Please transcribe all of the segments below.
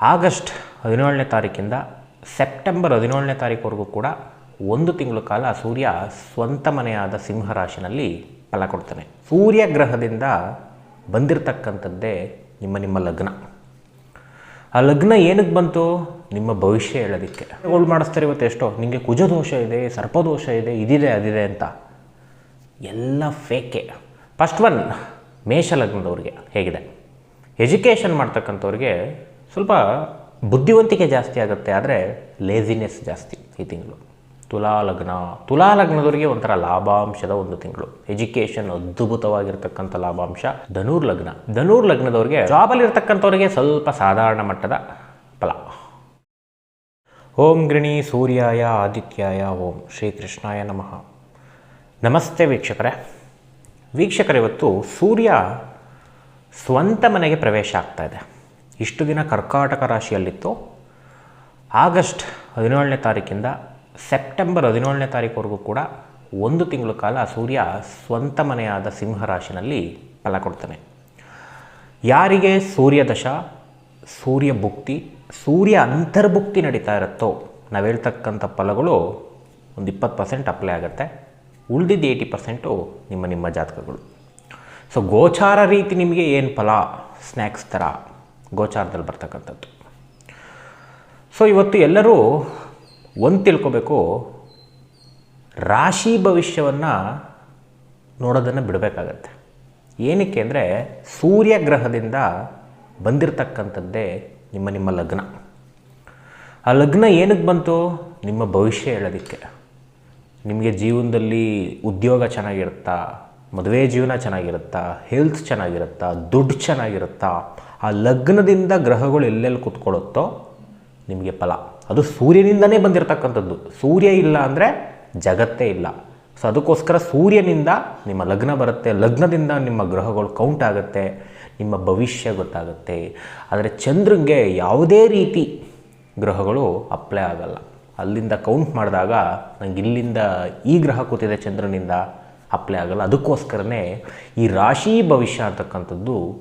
August ಹದಿನೇಳನೇ ತಾರೀಕಿಂದ September ಹದಿನೇಳನೇ ತಾರೀಕುವರೆಗೂ ಕೂಡ ಒಂದು ತಿಂಗಳ ಕಾಲ ಸೂರ್ಯ ಸ್ವಂತ ಮನೆಯಾದ ಸಿಂಹರಾಶಿನಲ್ಲಿ ಫಲ ಕೊಡ್ತಾನೆ. ಸೂರ್ಯ ಗ್ರಹದಿಂದ ಬಂದಿರತಕ್ಕಂಥದ್ದೇ ನಿಮ್ಮ ನಿಮ್ಮ ಲಗ್ನ. ಆ ಲಗ್ನ ಏನಕ್ಕೆ ಬಂತು? ನಿಮ್ಮ ಭವಿಷ್ಯ ಹೇಳೋದಕ್ಕೆ. ಗೋಲ್ಡ್ ಮಾಡಿಸ್ತಾರೆ ಇವತ್ತು ಎಷ್ಟೋ. ನಿಮಗೆ ಕುಜದೋಷ ಇದೆ, ಸರ್ಪದೋಷ ಇದೆ, ಇದಿದೆ, ಅದಿದೆ ಅಂತ. ಎಲ್ಲ ಫೇಕೆ. ಫಸ್ಟ್ ಒನ್ ಮೇಷ ಲಗ್ನದವ್ರಿಗೆ ಹೇಗಿದೆ? ಎಜುಕೇಷನ್ ಮಾಡ್ತಕ್ಕಂಥವ್ರಿಗೆ ಸ್ವಲ್ಪ ಬುದ್ಧಿವಂತಿಕೆ ಜಾಸ್ತಿ ಆಗುತ್ತೆ, ಆದರೆ ಲೇಸಿನೆಸ್ ಜಾಸ್ತಿ ಈ ತಿಂಗಳು. ತುಲಾ ಲಗ್ನ. ತುಲಾ ಲಗ್ನದವರಿಗೆ ಒಂಥರ ಲಾಭಾಂಶದ ಒಂದು ತಿಂಗಳು. ಎಜುಕೇಷನ್ ಅದ್ಭುತವಾಗಿರ್ತಕ್ಕಂಥ ಲಾಭಾಂಶ. ಧನೂರ್ ಲಗ್ನ. ಧನೂರ್ ಲಗ್ನದವ್ರಿಗೆ ಜಾಬಲ್ಲಿ ಇರ್ತಕ್ಕಂಥವ್ರಿಗೆ ಸ್ವಲ್ಪ ಸಾಧಾರಣ ಮಟ್ಟದ ಫಲ. ಓಂ ಗೃಣಿ ಸೂರ್ಯಾಯ ಆದಿತ್ಯಾಯ, ಓಂ ಶ್ರೀಕೃಷ್ಣಾಯ ನಮಃ. ನಮಸ್ತೆ ವೀಕ್ಷಕರೇ. ವೀಕ್ಷಕರ ಇವತ್ತು ಸೂರ್ಯ ಸ್ವಂತ ಮನೆಗೆ ಪ್ರವೇಶ ಆಗ್ತಾ ಇದೆ. ಇಷ್ಟು ದಿನ ಕರ್ಕಾಟಕ ರಾಶಿಯಲ್ಲಿತ್ತು. ಆಗಸ್ಟ್ ಹದಿನೇಳನೇ ತಾರೀಕಿಂದ ಸೆಪ್ಟೆಂಬರ್ ಹದಿನೇಳನೇ ತಾರೀಕುವರೆಗೂ ಕೂಡ ಒಂದು ತಿಂಗಳ ಕಾಲ ಸೂರ್ಯ ಸ್ವಂತ ಮನೆಯಾದ ಸಿಂಹರಾಶಿನಲ್ಲಿ ಫಲ ಕೊಡ್ತಾನೆ. ಯಾರಿಗೆ ಸೂರ್ಯ ದಶ, ಸೂರ್ಯ ಭುಕ್ತಿ, ಸೂರ್ಯ ಅಂತರ್ಭುಕ್ತಿ ನಡೀತಾ ಇರುತ್ತೋ ನಾವು ಹೇಳ್ತಕ್ಕಂಥ ಫಲಗಳು ಒಂದು ಇಪ್ಪತ್ತು ಪರ್ಸೆಂಟ್ ಅಪ್ಲೈ ಆಗುತ್ತೆ. ಉಳಿದಿದ್ದು ಏಯ್ಟಿ ಪರ್ಸೆಂಟು ನಿಮ್ಮ ನಿಮ್ಮ ಜಾತಕಗಳು. ಸೊ ಗೋಚಾರ ರೀತಿ ನಿಮಗೆ ಏನು ಫಲ ಸ್ನ್ಯಾಕ್ಸ್ ಥರ ಗೋಚಾರದಲ್ಲಿ ಬರ್ತಕ್ಕಂಥದ್ದು. ಸೊ ಇವತ್ತು ಎಲ್ಲರೂ ಒಂದು ತಿಳ್ಕೊಬೇಕು, ರಾಶಿ ಭವಿಷ್ಯವನ್ನು ನೋಡೋದನ್ನು ಬಿಡಬೇಕಾಗತ್ತೆ. ಏನಕ್ಕೆ ಅಂದರೆ ಸೂರ್ಯ ಗ್ರಹದಿಂದ ಬಂದಿರತಕ್ಕಂಥದ್ದೇ ನಿಮ್ಮ ನಿಮ್ಮ ಲಗ್ನ. ಆ ಲಗ್ನ ಏನಕ್ಕೆ ಬಂತು? ನಿಮ್ಮ ಭವಿಷ್ಯ ಹೇಳೋದಕ್ಕೆ. ನಿಮಗೆ ಜೀವನದಲ್ಲಿ ಉದ್ಯೋಗ ಚೆನ್ನಾಗಿರುತ್ತಾ, ಮದುವೆ ಜೀವನ ಚೆನ್ನಾಗಿರುತ್ತಾ ಹೆಲ್ತ್ ಚೆನ್ನಾಗಿರುತ್ತಾ, ದುಡ್ಡು ಚೆನ್ನಾಗಿರುತ್ತಾ ಆ ಲಗ್ನದಿಂದ ಗ್ರಹಗಳು ಎಲ್ಲೆಲ್ಲಿ ಕೂತ್ಕೊಳ್ಳುತ್ತೋ ನಿಮಗೆ ಫಲ. ಅದು ಸೂರ್ಯನಿಂದನೇ ಬಂದಿರತಕ್ಕಂಥದ್ದು. ಸೂರ್ಯ ಇಲ್ಲ ಅಂದರೆ ಜಗತ್ತೇ ಇಲ್ಲ. ಸೊ ಅದಕ್ಕೋಸ್ಕರ ಸೂರ್ಯನಿಂದ ನಿಮ್ಮ ಲಗ್ನ ಬರುತ್ತೆ. ಲಗ್ನದಿಂದ ನಿಮ್ಮ ಗ್ರಹಗಳು ಕೌಂಟ್ ಆಗುತ್ತೆ. ನಿಮ್ಮ ಭವಿಷ್ಯ ಗೊತ್ತಾಗುತ್ತೆ. ಆದರೆ ಚಂದ್ರನಿಗೆ ಯಾವುದೇ ರೀತಿ ಗ್ರಹಗಳು ಅಪ್ಲೈ ಆಗಲ್ಲ. ಅಲ್ಲಿಂದ ಕೌಂಟ್ ಮಾಡಿದಾಗ ನಂಗೆ ಇಲ್ಲಿಂದ ಈ ಗ್ರಹ ಕೂತಿದೆ ಚಂದ್ರನಿಂದ ಅಪ್ಲೈ ಆಗಲ್ಲ. ಅದಕ್ಕೋಸ್ಕರನೇ ಈ ರಾಶಿ ಭವಿಷ್ಯ ಅಂತಕ್ಕಂಥದ್ದು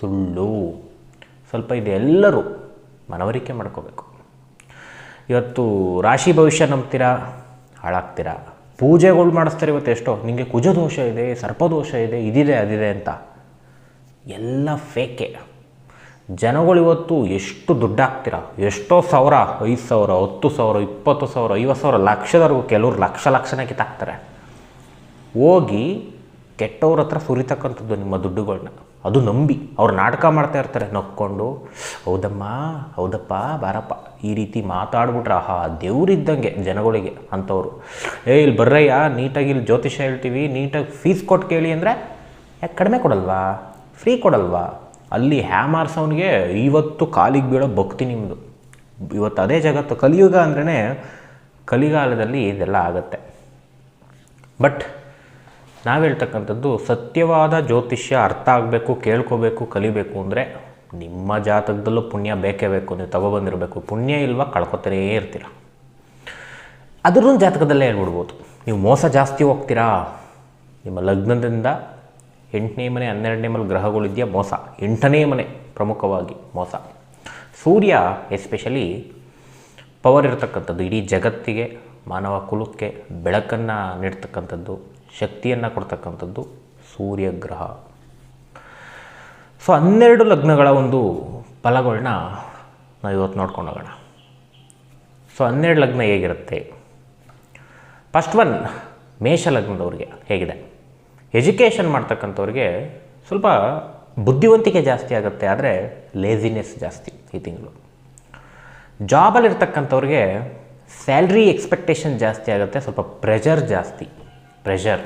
ಸುಳ್ಳು. ಸ್ವಲ್ಪ ಇದೆಲ್ಲರೂ ಮನವರಿಕೆ ಮಾಡ್ಕೋಬೇಕು. ಇವತ್ತು ರಾಶಿ ಭವಿಷ್ಯ ನಂಬ್ತೀರಾ? ಹಾಳಾಗ್ತೀರಾ? ಪೂಜೆಗಳು ಮಾಡಿಸ್ತಾರೆ ಇವತ್ತು ಎಷ್ಟೋ? ನಿಮಗೆ ಕುಜದೋಷ ಇದೆ ಸರ್ಪದೋಷ ಇದೆ, ಇದಿದೆ, ಅದಿದೆ ಅಂತ. ಎಲ್ಲ ಫೇಕೆ. ಜನಗಳು ಇವತ್ತು ಎಷ್ಟು ದುಡ್ಡು ಎಷ್ಟೋ ಸಾವಿರ, ಐದು ಸಾವಿರ, ಹತ್ತು ಸಾವಿರ, ಇಪ್ಪತ್ತು ಸಾವಿರ, ಐವತ್ತು ಸಾವಿರ, ಲಕ್ಷದವರೆಗೂ ಕೆಲವರು ಲಕ್ಷ ಲಕ್ಷನೇ ಕಿತ್ತಾಕ್ತಾರೆ. ಹೋಗಿ ಕೆಟ್ಟವ್ರ ಹತ್ರ ಸುರಿತಕ್ಕಂಥದ್ದು ನಿಮ್ಮ ದುಡ್ಡುಗಳನ್ನ ಅದು ನಂಬಿ ಅವ್ರು ನಾಟಕ ಮಾಡ್ತಾ ಇರ್ತಾರೆ, ನಕ್ಕೊಂಡು, ಹೌದಮ್ಮ, ಹೌದಪ್ಪ, ಬಾರಪ್ಪ. ಈ ರೀತಿ ಮಾತಾಡ್ಬಿಟ್ರೆ, ಆಹಾ, ದೇವ್ರಿದ್ದಂಗೆ ಜನಗಳಿಗೆ ಅಂಥವ್ರು. ಏ, ಇಲ್ಲಿ ಬರ್ರಯ್ಯ, ನೀಟಾಗಿ ಇಲ್ಲಿ ಜ್ಯೋತಿಷ ಹೇಳ್ತೀವಿ, ನೀಟಾಗಿ ಫೀಸ್ ಕೊಟ್ಟು ಕೇಳಿ ಅಂದರೆ, ಯಾಕೆ ಕಡಿಮೆ ಕೊಡಲ್ವಾ? ಫ್ರೀ ಕೊಡಲ್ವಾ? ಅಲ್ಲಿ ಹ್ಯಾಮಾರ್ಸವನಿಗೆ ಇವತ್ತು ಕಾಲಿಗೆ ಬೀಳೋ ಭಕ್ತಿ ನಿಮ್ಮದು ಇವತ್ತು ಅದೇ ಜಗತ್ತು, ಕಲಿಯುಗ ಅಂದ್ರೇ ಕಲಿಗಾಲದಲ್ಲಿ ಇದೆಲ್ಲ ಆಗುತ್ತೆ. ಬಟ್ ನಾವು ಹೇಳ್ತಕ್ಕಂಥದ್ದು ಸತ್ಯವಾದ ಜ್ಯೋತಿಷ್ಯ ಅರ್ಥ ಆಗಬೇಕು, ಕೇಳ್ಕೋಬೇಕು, ಕಲಿಬೇಕು ಅಂದರೆ ನಿಮ್ಮ ಜಾತಕದಲ್ಲೂ ಪುಣ್ಯ ಬೇಕೇ ಬೇಕು. ನೀವು ತಗೊಬಂದಿರಬೇಕು ಪುಣ್ಯ ಇಲ್ವಾ ಕಳ್ಕೊತಾನೇ ಇರ್ತೀರ. ಅದ್ರೂ ಜಾತಕದಲ್ಲೇ ಹೇಳ್ಬಿಡ್ಬೋದು. ನೀವು ಮೋಸ ಜಾಸ್ತಿ ಹೋಗ್ತೀರಾ? ನಿಮ್ಮ ಲಗ್ನದಿಂದ ಎಂಟನೇ ಮನೆ, ಹನ್ನೆರಡನೇ ಮನೆ ಗ್ರಹಗಳಿದೆಯಾ ಮೋಸ. ಎಂಟನೇ ಮನೆ ಪ್ರಮುಖವಾಗಿ ಮೋಸ. ಸೂರ್ಯ ಎಸ್ಪೆಷಲಿ ಪವರ್ ಇರತಕ್ಕಂಥದ್ದು. ಇಡೀ ಜಗತ್ತಿಗೆ, ಮಾನವ ಕುಲಕ್ಕೆ ಬೆಳಕನ್ನು ನೀಡ್ತಕ್ಕಂಥದ್ದು. ಶಕ್ತಿಯನ್ನು ಕೊಡ್ತಕ್ಕಂಥದ್ದು ಸೂರ್ಯಗ್ರಹ. ಸೊ ಹನ್ನೆರಡು ಲಗ್ನಗಳ ಒಂದು ಫಲಗಳನ್ನ ನಾವು ಇವತ್ತು ನೋಡ್ಕೊಂಡು ಹೋಗೋಣ. ಸೊ ಹನ್ನೆರಡು ಲಗ್ನ ಹೇಗಿರುತ್ತೆ? ಫಸ್ಟ್ ಒನ್ ಮೇಷ ಲಗ್ನದವ್ರಿಗೆ ಹೇಗಿದೆ? ಎಜುಕೇಷನ್ ಮಾಡ್ತಕ್ಕಂಥವ್ರಿಗೆ ಸ್ವಲ್ಪ ಬುದ್ಧಿವಂತಿಕೆ ಜಾಸ್ತಿ ಆಗುತ್ತೆ, ಆದರೆ ಲೇಸಿನೆಸ್ ಜಾಸ್ತಿ ಈ ತಿಂಗಳು. ಜಾಬಲ್ಲಿರ್ತಕ್ಕಂಥವ್ರಿಗೆ ಸ್ಯಾಲ್ರಿ ಎಕ್ಸ್ಪೆಕ್ಟೇಷನ್ ಜಾಸ್ತಿ ಆಗುತ್ತೆ, ಸ್ವಲ್ಪ ಪ್ರೆಷರ್ ಜಾಸ್ತಿ. ಪ್ರೆಷರ್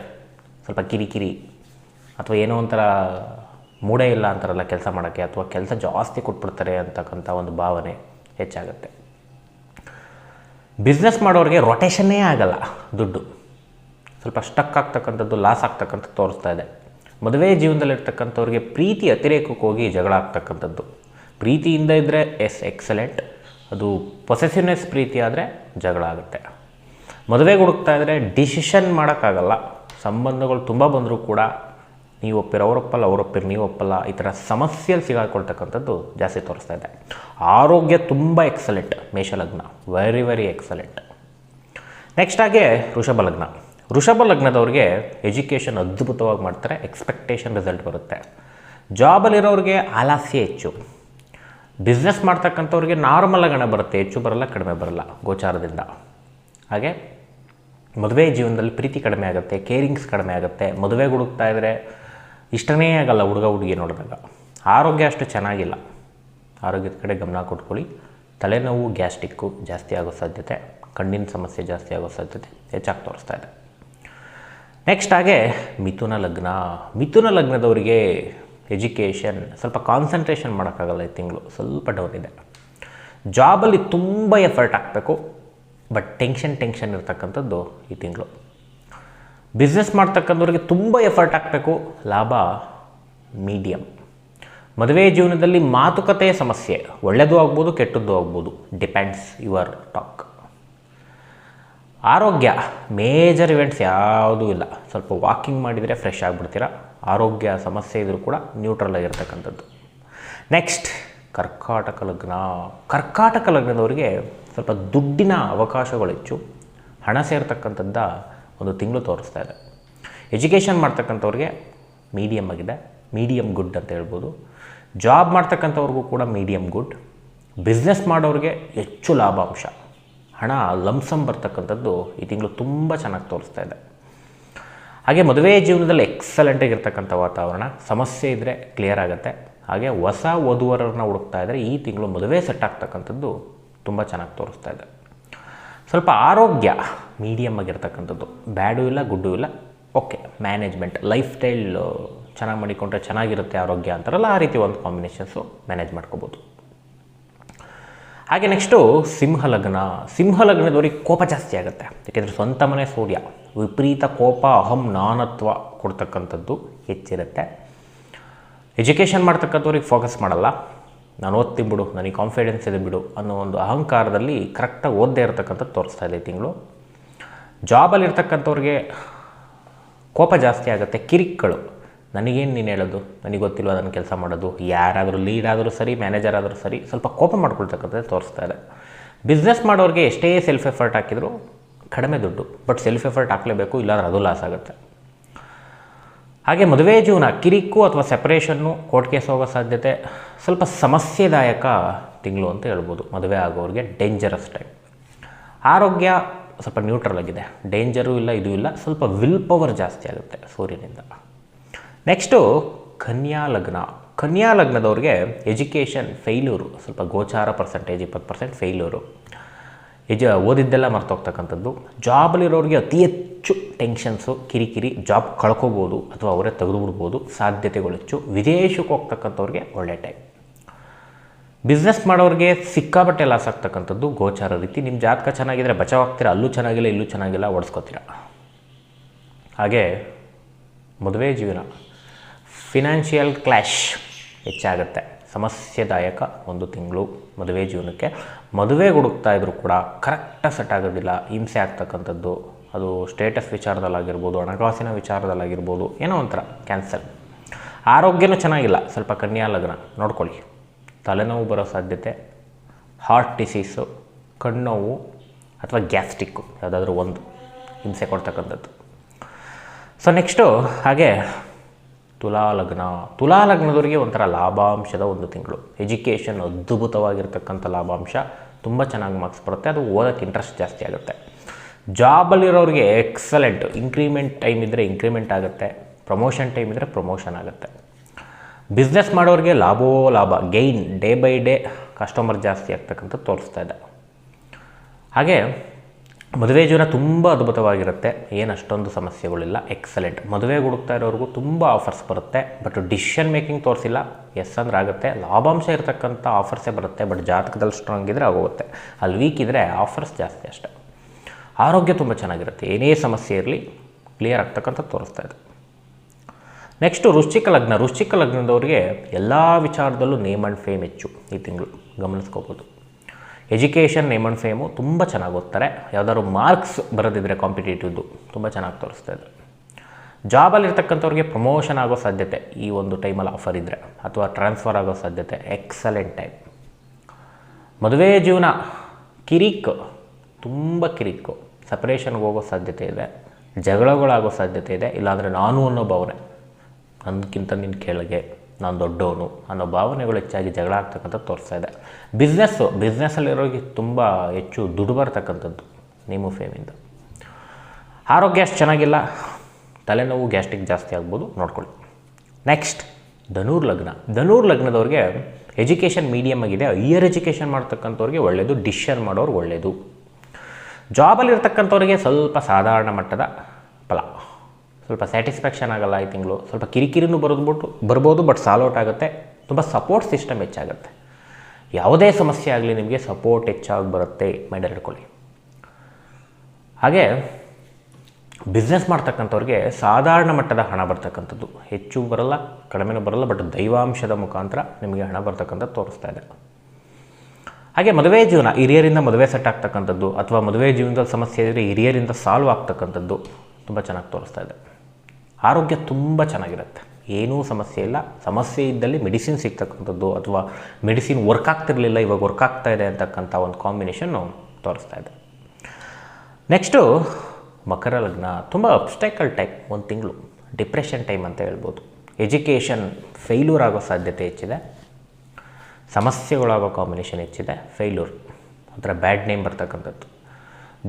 ಸ್ವಲ್ಪ ಕಿರಿಕಿರಿ ಅಥವಾ ಏನೋ ಒಂಥರ ಮೂಡೇ ಇಲ್ಲ ಅಂತಾರಲ್ಲ ಕೆಲಸ ಮಾಡೋಕ್ಕೆ, ಅಥವಾ ಕೆಲಸ ಜಾಸ್ತಿ ಕೊಟ್ಬಿಡ್ತಾರೆ ಅಂತಕ್ಕಂಥ ಒಂದು ಭಾವನೆ ಹೆಚ್ಚಾಗುತ್ತೆ. ಬಿಸ್ನೆಸ್ ಮಾಡೋರಿಗೆ ರೊಟೇಷನ್ನೇ ಆಗಲ್ಲ ದುಡ್ಡು. ಸ್ವಲ್ಪ ಸ್ಟಕ್ ಆಗ್ತಕ್ಕಂಥದ್ದು ಲಾಸ್ ಆಗ್ತಕ್ಕಂಥದ್ದು ತೋರಿಸ್ತಾ ಇದೆ. ಮದುವೆ ಜೀವನದಲ್ಲಿರ್ತಕ್ಕಂಥವ್ರಿಗೆ ಪ್ರೀತಿ ಅತಿರೇಕಕ್ಕೆ ಹೋಗಿ ಜಗಳ ಆಗ್ತಕ್ಕಂಥದ್ದು. ಪ್ರೀತಿಯಿಂದ ಇದ್ದರೆ ಎಸ್ ಎಕ್ಸಲೆಂಟ್ ಅದು ಪೊಸೆಸಿವ್ನೆಸ್ ಪ್ರೀತಿ ಆದರೆ ಜಗಳ ಆಗುತ್ತೆ. ಮದುವೆಗೆ ಹುಡುಕ್ತಾ ಇದ್ದರೆ ಡಿಸಿಷನ್ ಮಾಡೋಕ್ಕಾಗಲ್ಲ. ಸಂಬಂಧಗಳು ತುಂಬ ಬಂದರೂ ಕೂಡ ನೀವು ಒಪ್ಪಿರ ಅವರೊಪ್ಪಲ್ಲ ಅವರೊಪ್ಪಿರ ನೀವು ಒಪ್ಪಲ್ಲ, ಈ ಥರ ಸಮಸ್ಯೆಯಲ್ಲಿ ಸಿಗಾಕೊಳ್ತಕ್ಕಂಥದ್ದು ಜಾಸ್ತಿ ತೋರಿಸ್ತಾ ಇದೆ. ಆರೋಗ್ಯ ತುಂಬ ಎಕ್ಸಲೆಂಟ್ ಮೇಷಲಗ್ನ ವೆರಿ ವೆರಿ ಎಕ್ಸಲೆಂಟ್ ನೆಕ್ಸ್ಟ್ ಹಾಗೆ ವೃಷಭ ಲಗ್ನ. ವೃಷಭ ಲಗ್ನದವ್ರಿಗೆ ಎಜುಕೇಷನ್ ಅದ್ಭುತವಾಗಿ ಮಾಡ್ತಾರೆ ಎಕ್ಸ್ಪೆಕ್ಟೇಷನ್ ರಿಸಲ್ಟ್ ಬರುತ್ತೆ. ಜಾಬಲ್ಲಿರೋರಿಗೆ ಆಲಾಸ್ಯ ಹೆಚ್ಚು. ಬಿಸ್ನೆಸ್ ಮಾಡ್ತಕ್ಕಂಥವ್ರಿಗೆ ನಾರ್ಮಲ್ ಲಗ್ನ ಬರುತ್ತೆ, ಹೆಚ್ಚು ಬರಲ್ಲ, ಕಡಿಮೆ ಬರಲ್ಲ, ಗೋಚಾರದಿಂದ. ಹಾಗೆ ಮದುವೆ ಜೀವನದಲ್ಲಿ ಪ್ರೀತಿ ಕಡಿಮೆ ಆಗುತ್ತೆ ಕೇರಿಂಗ್ಸ್ ಕಡಿಮೆ ಆಗುತ್ತೆ. ಮದುವೆಗೆ ಹುಡುಕ್ತಾ ಇದ್ದರೆ ಇಷ್ಟನೇ ಆಗಲ್ಲ ಹುಡುಗ ಹುಡುಗಿ ನೋಡಿದಾಗ. ಆರೋಗ್ಯ ಅಷ್ಟು ಚೆನ್ನಾಗಿಲ್ಲ. ಆರೋಗ್ಯದ ಕಡೆ ಗಮನ ಕೊಟ್ಕೊಳ್ಳಿ. ತಲೆನೋವು ಗ್ಯಾಸ್ಟಿಕ್ಕು ಜಾಸ್ತಿ ಆಗೋ ಸಾಧ್ಯತೆ, ಕಣ್ಣಿನ ಸಮಸ್ಯೆ ಜಾಸ್ತಿ ಆಗೋ ಸಾಧ್ಯತೆ ಹೆಚ್ಚಾಗಿ ತೋರಿಸ್ತಾ ಇದೆ. ನೆಕ್ಸ್ಟ್ ಹಾಗೆ ಮಿಥುನ ಲಗ್ನ. ಮಿಥುನ ಲಗ್ನದವರಿಗೆ ಎಜುಕೇಷನ್ ಸ್ವಲ್ಪ ಕಾನ್ಸಂಟ್ರೇಷನ್ ಮಾಡೋಕ್ಕಾಗಲ್ಲ ಈ ತಿಂಗಳು. ಸ್ವಲ್ಪ ಡೌನ್ ಇದೆ. ಜಾಬಲ್ಲಿ ತುಂಬ ಎಫರ್ಟ್ ಹಾಕಬೇಕು. ಬಟ್ ಟೆನ್ಷನ್ ಟೆನ್ಷನ್ ಇರ್ತಕ್ಕಂಥದ್ದು ಈ ತಿಂಗಳು. ಬಿಸ್ನೆಸ್ ಮಾಡ್ತಕ್ಕಂಥವ್ರಿಗೆ ತುಂಬ ಎಫರ್ಟ್ ಹಾಕಬೇಕು, ಲಾಭ ಮೀಡಿಯಮ್ ಮದುವೆ ಜೀವನದಲ್ಲಿ ಮಾತುಕತೆಯ ಸಮಸ್ಯೆ ಒಳ್ಳೆಯದು ಆಗ್ಬೋದು, ಕೆಟ್ಟದ್ದು ಆಗ್ಬೋದು ಡಿಪೆಂಡ್ಸ್ ಯುವರ್ ಟಾಕ್ ಆರೋಗ್ಯ ಮೇಜರ್ ಇವೆಂಟ್ಸ್ ಯಾವುದೂ ಇಲ್ಲ. ಸ್ವಲ್ಪ ವಾಕಿಂಗ್ ಮಾಡಿದರೆ ಫ್ರೆಶ್ ಆಗಿಬಿಡ್ತೀರಾ? ಆರೋಗ್ಯ ಸಮಸ್ಯೆ ಇದ್ರೂ ಕೂಡ ನ್ಯೂಟ್ರಲ್ ಆಗಿರ್ತಕ್ಕಂಥದ್ದು. ನೆಕ್ಸ್ಟ್ ಕರ್ಕಾಟಕ ಲಗ್ನ. ಕರ್ಕಾಟಕ ಲಗ್ನದವರಿಗೆ ಸ್ವಲ್ಪ ದುಡ್ಡಿನ ಅವಕಾಶಗಳು ಹೆಚ್ಚು ಹಣ ಸೇರ್ತಕ್ಕಂಥದ್ದ ಒಂದು ತಿಂಗಳು ತೋರಿಸ್ತಾ ಇದೆ. ಎಜುಕೇಷನ್ ಮಾಡ್ತಕ್ಕಂಥವ್ರಿಗೆ ಮೀಡಿಯಮ್ ಆಗಿದೆ. ಮೀಡಿಯಮ್ ಗುಡ್ ಅಂತ ಹೇಳ್ಬೋದು. ಜಾಬ್ ಮಾಡ್ತಕ್ಕಂಥವ್ರಿಗೂ ಕೂಡ ಮೀಡಿಯಮ್ ಗುಡ್ ಬಿಸ್ನೆಸ್ ಮಾಡೋರಿಗೆ ಹೆಚ್ಚು ಲಾಭಾಂಶ. ಹಣ ಲಂಸಂ ಬರ್ತಕ್ಕಂಥದ್ದು ಈ ತಿಂಗಳು ತುಂಬ ಚೆನ್ನಾಗಿ ತೋರಿಸ್ತಾ ಇದೆ. ಹಾಗೆ ಮದುವೆ ಜೀವನದಲ್ಲಿ ಎಕ್ಸಲೆಂಟಾಗಿರ್ತಕ್ಕಂಥ ವಾತಾವರಣ. ಸಮಸ್ಯೆ ಇದ್ದರೆ ಕ್ಲಿಯರ್ ಆಗುತ್ತೆ. ಹಾಗೆ ಹೊಸ ವಧುವರನ್ನ ಹುಡುಕ್ತಾ ಇದ್ದರೆ ಈ ತಿಂಗಳು ಮದುವೆ ಸೆಟ್ ಆಗ್ತಕ್ಕಂಥದ್ದು ತುಂಬ ಚೆನ್ನಾಗಿ ತೋರಿಸ್ತಾ ಇದೆ. ಸ್ವಲ್ಪ ಆರೋಗ್ಯ ಮೀಡಿಯಮ್ ಆಗಿರ್ತಕ್ಕಂಥದ್ದು. ಬ್ಯಾಡು ಇಲ್ಲ, ಗುಡ್ಡು ಇಲ್ಲ ಓಕೆ ಮ್ಯಾನೇಜ್ಮೆಂಟ್ ಲೈಫ್ ಸ್ಟೈಲ್ ಚೆನ್ನಾಗಿ ಮಾಡಿಕೊಂಡ್ರೆ ಚೆನ್ನಾಗಿರುತ್ತೆ ಆರೋಗ್ಯ ಅಂತಾರಲ್ಲ, ಆ ರೀತಿ ಒಂದು ಕಾಂಬಿನೇಷನ್ಸು ಮ್ಯಾನೇಜ್ ಮಾಡ್ಕೋಬೋದು. ಹಾಗೆ ನೆಕ್ಸ್ಟು ಸಿಂಹ ಲಗ್ನದವರಿಗೆ ಕೋಪ ಜಾಸ್ತಿ ಆಗುತ್ತೆ. ಯಾಕೆಂದರೆ ಸ್ವಂತ ಮನೆ ಸೂರ್ಯ. ವಿಪರೀತ ಕೋಪ, ಅಹಂ, ನಾನತ್ವ ಕೊಡ್ತಕ್ಕಂಥದ್ದು ಹೆಚ್ಚಿರುತ್ತೆ. ಎಜುಕೇಷನ್ ಮಾಡ್ತಕ್ಕಂಥವ್ರಿಗೆ ಫೋಕಸ್ ಮಾಡಲ್ಲ. ನಾನು ಓದ್ತೀನಿ ಬಿಡು, ನನಗೆ ಕಾನ್ಫಿಡೆನ್ಸ್ ಇದೆ ಬಿಡು ಅನ್ನೋ ಒಂದು ಅಹಂಕಾರದಲ್ಲಿ ಕರೆಕ್ಟಾಗಿ ಓದದೇ ಇರತಕ್ಕಂಥದ್ದು ತೋರಿಸ್ತಾ ಇದೆ ತಿಂಗಳು. ಜಾಬಲ್ಲಿರ್ತಕ್ಕಂಥವ್ರಿಗೆ ಕೋಪ ಜಾಸ್ತಿ ಆಗುತ್ತೆ, ಕಿರಿಕ್ಗಳು. ನನಗೇನು ನೀನು ಹೇಳೋದು? ನನಗೆ ಗೊತ್ತಿಲ್ಲ ಅದನ್ನು ಕೆಲಸ ಮಾಡೋದು? ಯಾರಾದರೂ ಲೀಡ್ ಆದರೂ ಸರಿ ಮ್ಯಾನೇಜರ್ ಆದರೂ ಸರಿ, ಸ್ವಲ್ಪ ಕೋಪ ಮಾಡ್ಕೊಳ್ತಕ್ಕಂಥದ್ದು ತೋರಿಸ್ತಾ ಇದೆ. ಬಿಸ್ನೆಸ್ ಮಾಡೋರಿಗೆ ಎಷ್ಟೇ ಸೆಲ್ಫ್ ಎಫರ್ಟ್ ಹಾಕಿದರೂ ಕಡಿಮೆ ದುಡ್ಡು ಬಟ್ ಸೆಲ್ಫ್ ಎಫರ್ಟ್ ಹಾಕಲೇಬೇಕು, ಇಲ್ಲಾಂದ್ರೆ ಅದು ಲಾಸ್ ಆಗುತ್ತೆ. ಹಾಗೆ ಮದುವೆ ಜೀವನ, ಕಿರಿಕು ಅಥವಾ ಸೆಪರೇಷನ್ನು ಕೋರ್ಟ್ ಕೇಸ್ ಹೋಗೋ ಸಾಧ್ಯತೆ ಸ್ವಲ್ಪ ಸಮಸ್ಯೆದಾಯಕ ತಿಂಗಳು ಅಂತ ಹೇಳ್ಬೋದು. ಮದುವೆ ಆಗೋರಿಗೆ ಡೇಂಜರಸ್ ಟೈಮ್ ಆರೋಗ್ಯ ಸ್ವಲ್ಪ ನ್ಯೂಟ್ರಲ್ ಆಗಿದೆ. ಡೇಂಜರು ಇಲ್ಲ, ಇದು ಇಲ್ಲ. ಸ್ವಲ್ಪ ವಿಲ್ ಪವರ್ ಜಾಸ್ತಿ ಆಗುತ್ತೆ ಸೂರ್ಯನಿಂದ. ನೆಕ್ಸ್ಟು ಕನ್ಯಾ ಲಗ್ನ. ಕನ್ಯಾ ಲಗ್ನದವ್ರಿಗೆ ಎಜುಕೇಷನ್ ಫೇಲ್ಯೂರು ಸ್ವಲ್ಪ ಗೋಚಾರ ಪರ್ಸೆಂಟೇಜ್ ಇಪ್ಪತ್ತು ಪರ್ಸೆಂಟ್ ಫೇಲ್ಯೂರು ಎಜ ಓದಿದ್ದೆಲ್ಲ ಮರ್ತೋಗ್ತಕ್ಕಂಥದ್ದು. ಜಾಬಲ್ಲಿರೋರಿಗೆ ಅತಿ ಹೆಚ್ಚು ಟೆನ್ಷನ್ಸು ಕಿರಿಕಿರಿ ಜಾಬ್ ಕಳ್ಕೊಬೋದು ಅಥವಾ ಅವರೇ ತೆಗೆದುಬಿಡ್ಬೋದು. ಸಾಧ್ಯತೆಗಳು ಹೆಚ್ಚು. ವಿದೇಶಕ್ಕೆ ಹೋಗ್ತಕ್ಕಂಥವ್ರಿಗೆ ಒಳ್ಳೆ ಟೈಮ್ ಬಿಸ್ನೆಸ್ ಮಾಡೋರಿಗೆ ಸಿಕ್ಕಾಬಟ್ಟೆ ಲಾಸ್ ಆಗ್ತಕ್ಕಂಥದ್ದು ಗೋಚಾರ ರೀತಿ. ನಿಮ್ಮ ಜಾತಕ ಚೆನ್ನಾಗಿದ್ದರೆ ಬಚಾವಾಗ್ತೀರ ಅಲ್ಲೂ ಚೆನ್ನಾಗಿಲ್ಲ, ಇಲ್ಲೂ ಚೆನ್ನಾಗಿಲ್ಲ, ಓಡಿಸ್ಕೋತೀರ? ಹಾಗೆ ಮದುವೆ ಜೀವನ. ಫಿನಾನ್ಷಿಯಲ್ ಕ್ಲ್ಯಾಶ್ ಹೆಚ್ಚಾಗುತ್ತೆ. ಸಮಸ್ಯೆದಾಯಕ ಒಂದು ತಿಂಗಳು ಮದುವೆ ಜೀವನಕ್ಕೆ. ಮದುವೆ ಹುಡುಕ್ತಾ ಇದ್ದರೂ ಕೂಡ ಕರೆಕ್ಟಾಗಿ ಸೆಟ್ ಆಗೋದಿಲ್ಲ. ಹಿಂಸೆ ಆಗ್ತಕ್ಕಂಥದ್ದು, ಅದು ಸ್ಟೇಟಸ್ ವಿಚಾರದಲ್ಲಾಗಿರ್ಬೋದು, ಹಣಕಾಸಿನ ವಿಚಾರದಲ್ಲಾಗಿರ್ಬೋದು, ಏನೋ ಒಂಥರ ಕ್ಯಾನ್ಸಲ್ ಆರೋಗ್ಯನೂ ಚೆನ್ನಾಗಿಲ್ಲ. ಸ್ವಲ್ಪ ಕನ್ಯಾ ಲಗ್ನ, ನೋಡ್ಕೊಳ್ಳಿ. ತಲೆನೋವು ಬರೋ ಸಾಧ್ಯತೆ ಹಾರ್ಟ್ ಡಿಸೀಸು ಕಣ್ಣೋವು ಅಥವಾ ಗ್ಯಾಸ್ಟಿಕ್ಕು ಯಾವುದಾದ್ರೂ ಒಂದು ಹಿಂಸೆ ಕೊಡ್ತಕ್ಕಂಥದ್ದು. ಸೊ ನೆಕ್ಸ್ಟು ಹಾಗೆ ತುಲಾ ಲಗ್ನ. ತುಲಾ ಲಗ್ನದವರಿಗೆ ಒಂಥರ ಲಾಭಾಂಶದ ಒಂದು ತಿಂಗಳು. ಎಜುಕೇಷನ್ ಅದ್ಭುತವಾಗಿರ್ತಕ್ಕಂಥ ಲಾಭಾಂಶ ತುಂಬ ಚೆನ್ನಾಗಿ ಮಾರ್ಕ್ಸ್ ಬರುತ್ತೆ. ಅದು ಓದೋಕ್ಕೆ ಇಂಟ್ರೆಸ್ಟ್ ಜಾಸ್ತಿ ಆಗುತ್ತೆ. ಜಾಬಲ್ಲಿರೋರಿಗೆ ಎಕ್ಸಲೆಂಟ್ ಇನ್ಕ್ರಿಮೆಂಟ್ ಟೈಮ್ ಇದ್ದರೆ ಇನ್ಕ್ರಿಮೆಂಟ್ ಆಗುತ್ತೆ. ಪ್ರಮೋಷನ್ ಟೈಮ್ ಇದ್ದರೆ ಪ್ರಮೋಷನ್ ಆಗುತ್ತೆ. ಬಿಸ್ನೆಸ್ ಮಾಡೋರಿಗೆ ಲಾಭೋ ಲಾಭ. Gain day by day customer ಜಾಸ್ತಿ ಆಗ್ತಕ್ಕಂಥ ತೋರಿಸ್ತಾ ಇದೆ. ಹಾಗೆ ಮದುವೆ ಜೀವನ ತುಂಬ ಅದ್ಭುತವಾಗಿರುತ್ತೆ. ಏನು ಅಷ್ಟೊಂದು ಸಮಸ್ಯೆಗಳಿಲ್ಲ. ಎಕ್ಸಲೆಂಟ್ ಮದುವೆ ಹುಡುಕ್ತಾ ಇರೋರಿಗೂ ತುಂಬ ಆಫರ್ಸ್ ಬರುತ್ತೆ. ಬಟ್ ಡಿಸಿಷನ್ ಮೇಕಿಂಗ್ ತೋರಿಸಿಲ್ಲ. ಎಸ್ ಅಂದ್ರೆ ಆಗುತ್ತೆ. ಲಾಭಾಂಶ ಇರತಕ್ಕಂಥ ಆಫರ್ಸೇ ಬರುತ್ತೆ. ಬಟ್ ಜಾತಕದಲ್ಲಿ ಸ್ಟ್ರಾಂಗ್ ಇದ್ದರೆ ಆಗೋಗುತ್ತೆ. ಅಲ್ಲಿ ವೀಕ್ ಇದ್ದರೆ ಆಫರ್ಸ್ ಜಾಸ್ತಿ ಅಷ್ಟೇ. ಆರೋಗ್ಯ ತುಂಬ ಚೆನ್ನಾಗಿರುತ್ತೆ. ಏನೇ ಸಮಸ್ಯೆ ಇರಲಿ ಕ್ಲಿಯರ್ ಆಗ್ತಕ್ಕಂಥ ತೋರಿಸ್ತಾ ಇದೆ. ನೆಕ್ಸ್ಟು ವೃಶ್ಚಿಕ ಲಗ್ನ. ವೃಶ್ಚಿಕ ಲಗ್ನದವ್ರಿಗೆ ಎಲ್ಲ ವಿಚಾರದಲ್ಲೂ ನೇಮ್ ಆ್ಯಂಡ್ ಫೇಮ್ ಹೆಚ್ಚು ಈ ತಿಂಗಳು. ಗಮನಿಸ್ಕೋಬೋದು. ಎಜುಕೇಷನ್ ನೇಮ್ ಅಂಡ್ ಫೇಮು ತುಂಬ ಚೆನ್ನಾಗಿ ಓದ್ತಾರೆ. ಯಾವ್ದಾದ್ರು ಮಾರ್ಕ್ಸ್ ಬರೋದಿದ್ರೆ ಕಾಂಪಿಟೇಟಿವ್ದು ತುಂಬ ಚೆನ್ನಾಗಿ ತೋರಿಸ್ತಾ ಇದೆ ಜಾಬಲ್ಲಿರ್ತಕ್ಕಂಥವ್ರಿಗೆ ಪ್ರಮೋಷನ್ ಆಗೋ ಸಾಧ್ಯತೆ ಈ ಒಂದು ಟೈಮಲ್ಲಿ ಆಫರ್ ಇದ್ದರೆ ಅಥವಾ ಟ್ರಾನ್ಸ್ಫರ್ ಆಗೋ ಸಾಧ್ಯತೆ ಎಕ್ಸಲೆಂಟ್ ಟೈಮ್ ಮದುವೆ ಜೀವನ, ಕಿರಿಕ್, ತುಂಬ ಕಿರಿಕು. ಸಪ್ರೇಷನ್ಗೆ ಹೋಗೋ ಸಾಧ್ಯತೆ ಇದೆ. ಜಗಳಗಳಾಗೋ ಸಾಧ್ಯತೆ ಇದೆ. ಇಲ್ಲಾಂದರೆ ನಾನು ಅನ್ನೋ ಭಾವನೆ ನನಗಿಂತ ನಿನ್ನ ಕೆಳಗೆ. ನಾನು ದೊಡ್ಡವನು ಅನ್ನೋ ಭಾವನೆಗಳು ಹೆಚ್ಚಾಗಿ ಜಗಳ ಆಗ್ತಕ್ಕಂಥ ತೋರಿಸ್ತಾ ಇದೆ. ಬಿಸ್ನೆಸ್ಸು ಬಿಸ್ನೆಸ್ಸಲ್ಲಿರೋರಿಗೆ ತುಂಬ ಹೆಚ್ಚು ದುಡ್ಡು ಬರ್ತಕ್ಕಂಥದ್ದು ನಿಮ್ಮ ಫೇಮಿಂದ ಆರೋಗ್ಯ ಅಷ್ಟು ಚೆನ್ನಾಗಿಲ್ಲ, ತಲೆನೋವು ಗ್ಯಾಸ್ಟ್ರಿಕ್ ಜಾಸ್ತಿ ಆಗ್ಬೋದು, ನೋಡ್ಕೊಳ್ಳಿ. ನೆಕ್ಸ್ಟ್ ಧನೂರ್ ಲಗ್ನ. ಧನೂರ್ ಲಗ್ನದವ್ರಿಗೆ ಎಜುಕೇಷನ್ ಮೀಡಿಯಮ್ ಆಗಿದೆ. ಹೈಯರ್ ಎಜುಕೇಷನ್ ಮಾಡ್ತಕ್ಕಂಥವ್ರಿಗೆ ಒಳ್ಳೆಯದು ಡಿಶನ್ ಮಾಡೋರು ಒಳ್ಳೆಯದು ಜಾಬಲ್ಲಿರ್ತಕ್ಕಂಥವ್ರಿಗೆ ಸ್ವಲ್ಪ ಸಾಧಾರಣ ಮಟ್ಟದ ಫಲ. ಸ್ವಲ್ಪ ಸ್ಯಾಟಿಸ್ಫ್ಯಾಕ್ಷನ್ ಆಗಲ್ಲ ಈ ತಿಂಗಳು. ಸ್ವಲ್ಪ ಕಿರಿಕಿರಿನೂ ಬರೋದ್ಬಿಟ್ಟು ಬರ್ಬೋದು ಬಟ್ ಸಾಲ್ಔಟ್ ಆಗುತ್ತೆ. ತುಂಬ ಸಪೋರ್ಟ್ ಸಿಸ್ಟಮ್ ಹೆಚ್ಚಾಗುತ್ತೆ. ಯಾವುದೇ ಸಮಸ್ಯೆ ಆಗಲಿ ನಿಮಗೆ ಸಪೋರ್ಟ್ ಹೆಚ್ಚಾಗಿ ಬರುತ್ತೆ ಮೈಂಡಲ್ಲಿ ಇಟ್ಕೊಳ್ಳಿ. ಹಾಗೆ ಬಿಸ್ನೆಸ್ ಮಾಡ್ತಕ್ಕಂಥವ್ರಿಗೆ ಸಾಧಾರಣ ಮಟ್ಟದ ಹಣ ಬರ್ತಕ್ಕಂಥದ್ದು. ಹೆಚ್ಚು ಬರಲ್ಲ, ಕಡಿಮೆನೂ ಬರಲ್ಲ ಬಟ್ ದೈವಾಂಶದ ಮುಖಾಂತರ ನಿಮಗೆ ಹಣ ಬರ್ತಕ್ಕಂಥದ್ದು ತೋರಿಸ್ತಾ ಇದೆ. ಹಾಗೆ ಮದುವೆ ಜೀವನ, ಹಿರಿಯರಿಂದ ಮದುವೆ ಸೆಟ್ ಆಗ್ತಕ್ಕಂಥದ್ದು, ಅಥವಾ ಮದುವೆ ಜೀವನದಲ್ಲಿ ಸಮಸ್ಯೆ ಇದ್ದರೆ ಹಿರಿಯರಿಂದ ಸಾಲ್ವ್ ಆಗ್ತಕ್ಕಂಥದ್ದು ತುಂಬ ಚೆನ್ನಾಗಿ ತೋರಿಸ್ತಾ ಇದೆ. ಆರೋಗ್ಯ ತುಂಬ ಚೆನ್ನಾಗಿರುತ್ತೆ. ಏನೂ ಸಮಸ್ಯೆ ಇಲ್ಲ. ಸಮಸ್ಯೆ ಇದ್ದಲ್ಲಿ ಮೆಡಿಸಿನ್ ಸಿಗ್ತಕ್ಕಂಥದ್ದು ಅಥವಾ ಮೆಡಿಸಿನ್ ವರ್ಕ್ ಆಗ್ತಿರಲಿಲ್ಲ, ಇವಾಗ ವರ್ಕ್ ಆಗ್ತಾ ಇದೆ ಅಂತಕ್ಕಂಥ ಒಂದು ಕಾಂಬಿನೇಷನ್ನು ತೋರಿಸ್ತಾ ಇದೆ ನೆಕ್ಸ್ಟು, ಮಕರ ಲಗ್ನ. ತುಂಬ ಅಬ್ಸ್ಟೈಕಲ್ ಟೈಮ್ ಒಂದು ತಿಂಗಳು. ಡಿಪ್ರೆಷನ್ ಟೈಮ್ ಅಂತ ಹೇಳ್ಬೋದು. ಎಜುಕೇಷನ್ ಫೇಲ್ಯೂರ್ ಆಗೋ ಸಾಧ್ಯತೆ ಹೆಚ್ಚಿದೆ. ಸಮಸ್ಯೆಗಳಾಗೋ ಕಾಂಬಿನೇಷನ್ ಹೆಚ್ಚಿದೆ. ಫೇಲ್ಯೂರ್ ಒಂಥರ ಬ್ಯಾಡ್ ನೇಮ್ ಬರ್ತಕ್ಕಂಥದ್ದು.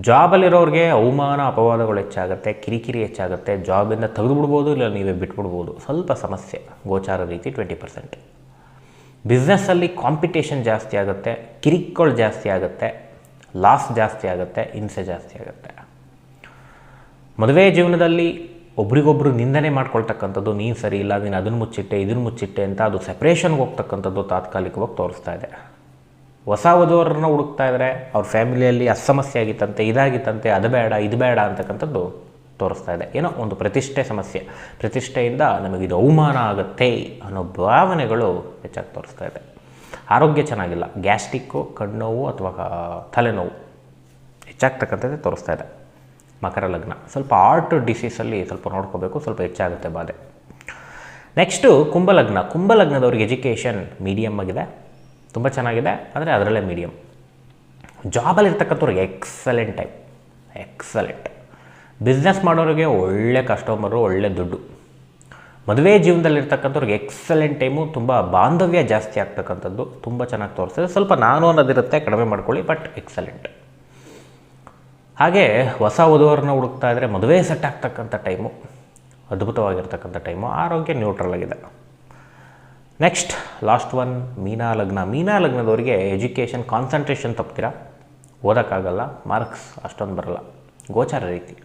ಜಾಬಲ್ಲಿರೋರಿಗೆ ಅವಮಾನ, ಅಪವಾದಗಳು ಹೆಚ್ಚಾಗುತ್ತೆ, ಕಿರಿಕಿರಿ ಹೆಚ್ಚಾಗುತ್ತೆ, ಜಾಬಿಂದ ತೆಗೆದುಬಿಡ್ಬೋದು, ಇಲ್ಲ ನೀವೇ ಬಿಟ್ಬಿಡ್ಬೋದು, ಸ್ವಲ್ಪ ಸಮಸ್ಯೆ, ಗೋಚಾರ ರೀತಿ ಟ್ವೆಂಟಿ ಪರ್ಸೆಂಟ್ ಬಿಸ್ನೆಸ್ಸಲ್ಲಿ ಕಾಂಪಿಟೇಷನ್ ಜಾಸ್ತಿ ಆಗುತ್ತೆ, ಕಿರಿಕ್ಗಳು ಜಾಸ್ತಿ ಆಗುತ್ತೆ ಲಾಸ್ ಜಾಸ್ತಿ ಆಗುತ್ತೆ, ಹಿಂಸೆ ಜಾಸ್ತಿ ಆಗುತ್ತೆ. ಮದುವೆ ಜೀವನದಲ್ಲಿ ಒಬ್ರಿಗೊಬ್ರು ನಿಂದನೆ ಮಾಡ್ಕೊಳ್ತಕ್ಕಂಥದ್ದು, ನೀನು ಸರಿ ಇಲ್ಲ, ನೀನು ಅದನ್ನು ಮುಚ್ಚಿಟ್ಟೆ ಇದನ್ನು ಮುಚ್ಚಿಟ್ಟೆ ಅಂತ ಅದು ಸೆಪ್ರೇಷನ್ಗೆ ಹೋಗ್ತಕ್ಕಂಥದ್ದು ತಾತ್ಕಾಲಿಕವಾಗಿ ತೋರಿಸ್ತಾ ಇದೆ. ಹೊಸ ವಧುವರನ್ನ ಹುಡುಕ್ತಾ ಇದ್ದಾರೆ ಅವ್ರ ಫ್ಯಾಮಿಲಿಯಲ್ಲಿ ಅಸಮಸ್ಯೆ ಆಗಿತ್ತಂತೆ, ಇದಾಗಿತ್ತಂತೆ, ಅದು ಬೇಡ, ಇದು ಬೇಡ ಅಂತಕ್ಕಂಥದ್ದು ತೋರಿಸ್ತಾ ಇದೆ. ಏನೋ ಒಂದು ಪ್ರತಿಷ್ಠೆ ಸಮಸ್ಯೆ. ಪ್ರತಿಷ್ಠೆಯಿಂದ ನಮಗಿದು ಅವಮಾನ ಆಗುತ್ತೆ ಅನ್ನೋ ಭಾವನೆಗಳು ಹೆಚ್ಚಾಗಿ ತೋರಿಸ್ತಾ ಇದೆ. ಆರೋಗ್ಯ ಚೆನ್ನಾಗಿಲ್ಲ. ಗ್ಯಾಸ್ಟಿಕ್ಕು ಕಣ್ಣೋವು ಅಥವಾ ತಲೆನೋವು ಹೆಚ್ಚಾಗ್ತಕ್ಕಂಥದ್ದೇ ತೋರಿಸ್ತಾ ಇದೆ. ಮಕರ ಲಗ್ನ. ಸ್ವಲ್ಪ ಆರ್ಟ್ ಡಿಸೀಸಲ್ಲಿ ಸ್ವಲ್ಪ ನೋಡ್ಕೋಬೇಕು, ಸ್ವಲ್ಪ ಹೆಚ್ಚಾಗುತ್ತೆ ಬಾಧೆ. ನೆಕ್ಸ್ಟು ಕುಂಭಲಗ್ನ. ಕುಂಭಲಗ್ನದವ್ರಿಗೆ ಎಜುಕೇಷನ್ ಮೀಡಿಯಮ್ ಆಗಿದೆ. ತುಂಬ ಚೆನ್ನಾಗಿದೆ. ಆದರೆ ಅದರಲ್ಲೇ ಮೀಡಿಯಮ್ ಜಾಬಲ್ಲಿರ್ತಕ್ಕಂಥವ್ರಿಗೆ ಎಕ್ಸಲೆಂಟ್ ಟೈಪ್ ಎಕ್ಸಲೆಂಟ್ ಬಿಸ್ನೆಸ್ ಮಾಡೋರಿಗೆ ಒಳ್ಳೆ ಕಸ್ಟಮರು ಒಳ್ಳೆ ದುಡ್ಡು. ಮದುವೆ ಜೀವನದಲ್ಲಿರ್ತಕ್ಕಂಥವ್ರಿಗೆ ಎಕ್ಸಲೆಂಟ್ ಟೈಮು ತುಂಬ ಬಾಂಧವ್ಯ ಜಾಸ್ತಿ ಆಗ್ತಕ್ಕಂಥದ್ದು ತುಂಬ ಚೆನ್ನಾಗಿ ತೋರಿಸ್ತದೆ ಸ್ವಲ್ಪ ನಾನು ಅನ್ನೋದಿರುತ್ತೆ, ಕಡಿಮೆ ಮಾಡ್ಕೊಳ್ಳಿ ಬಟ್ ಎಕ್ಸಲೆಂಟ್ ಹಾಗೆ ಹೊಸ ವಧುವರನ್ನ ಹುಡುಕ್ತಾ ಇದ್ದರೆ ಮದುವೆ ಸೆಟ್ ಆಗ್ತಕ್ಕಂಥ ಟೈಮು ಅದ್ಭುತವಾಗಿರ್ತಕ್ಕಂಥ ಟೈಮು ಆರೋಗ್ಯ ನ್ಯೂಟ್ರಲ್ ಆಗಿದೆ. ನೆಕ್ಸ್ಟ್ ಲಾಸ್ಟ್ ಒನ್ ಮೀನಾ ಲಗ್ನ ಮೀನಾ ಲಗ್ನದವರಿಗೆ ಎಜುಕೇಷನ್ ಕಾನ್ಸಂಟ್ರೇಷನ್ ತಪ್ತೀರಾ? ಓದೋಕ್ಕಾಗಲ್ಲ ಮಾರ್ಕ್ಸ್ ಅಷ್ಟೊಂದು ಬರಲ್ಲ. ಗೋಚಾರ ರೀತಿ.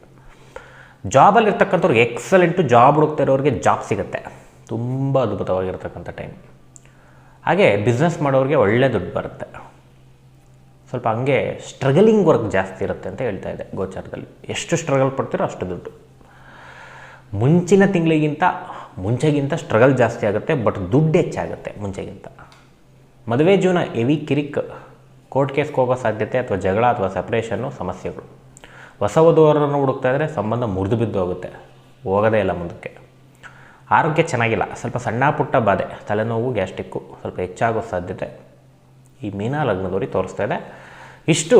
ಜಾಬಲ್ಲಿರ್ತಕ್ಕಂಥವ್ರಿಗೆ ಎಕ್ಸಲೆಂಟು ಜಾಬ್ ಹುಡುಕ್ತಾ ಇರೋರಿಗೆ ಜಾಬ್ ಸಿಗುತ್ತೆ. ತುಂಬ ಅದ್ಭುತವಾಗಿರ್ತಕ್ಕಂಥ ಟೈಮ್ ಹಾಗೆ ಬಿಸ್ನೆಸ್ ಮಾಡೋರಿಗೆ ಒಳ್ಳೆ ದುಡ್ಡು ಬರುತ್ತೆ. ಸ್ವಲ್ಪ ಹಂಗೆ ಸ್ಟ್ರಗಲಿಂಗ್ ವರ್ಕ್ ಜಾಸ್ತಿ ಇರುತ್ತೆ ಅಂತ ಹೇಳ್ತಾ ಇದೆ ಗೋಚಾರದಲ್ಲಿ. ಎಷ್ಟು ಸ್ಟ್ರಗಲ್ ಪಡ್ತೀರೋ ಅಷ್ಟು ದುಡ್ಡು. ಮುಂಚಿನ ತಿಂಗಳಿಗಿಂತ ಮುಂಚೆಗಿಂತ ಸ್ಟ್ರಗಲ್ ಜಾಸ್ತಿ ಆಗುತ್ತೆ ಬಟ್ ದುಡ್ಡು ಹೆಚ್ಚಾಗುತ್ತೆ ಮುಂಚೆಗಿಂತ. ಮದುವೆ ಜೀವನ ಎವಿ ಕಿರಿಕ್. ಕೋರ್ಟ್ ಕೇಸ್ಗೆ ಹೋಗೋ ಸಾಧ್ಯತೆ ಅಥವಾ ಜಗಳ ಅಥವಾ ಸಪ್ರೇಷನ್ನು ಸಮಸ್ಯೆಗಳು. ಹೊಸ ವಧುವರನ್ನು ಹುಡುಕ್ತಾ ಇದ್ದರೆ ಸಂಬಂಧ ಮುರಿದು ಬಿದ್ದು ಹೋಗುತ್ತೆ, ಹೋಗೋದೇ ಇಲ್ಲ ಮುಂದಕ್ಕೆ. ಆರೋಗ್ಯ ಚೆನ್ನಾಗಿಲ್ಲ, ಸ್ವಲ್ಪ ಸಣ್ಣ ಪುಟ್ಟ ಬಾಧೆ, ತಲೆನೋವು ಗ್ಯಾಸ್ಟಿಕ್ಕು ಸ್ವಲ್ಪ ಹೆಚ್ಚಾಗೋ ಸಾಧ್ಯತೆ ಈ ಮೀನಾ ಲಗ್ನದವರಿಗೆ ತೋರಿಸ್ತಾ ಇದೆ. ಇಷ್ಟು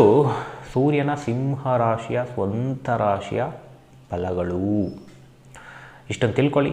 ಸೂರ್ಯನ ಸಿಂಹ ರಾಶಿಯ ಸ್ವಂತ ರಾಶಿಯ ಫಲಗಳು. ಇಷ್ಟೊಂದು ತಿಳ್ಕೊಳ್ಳಿ.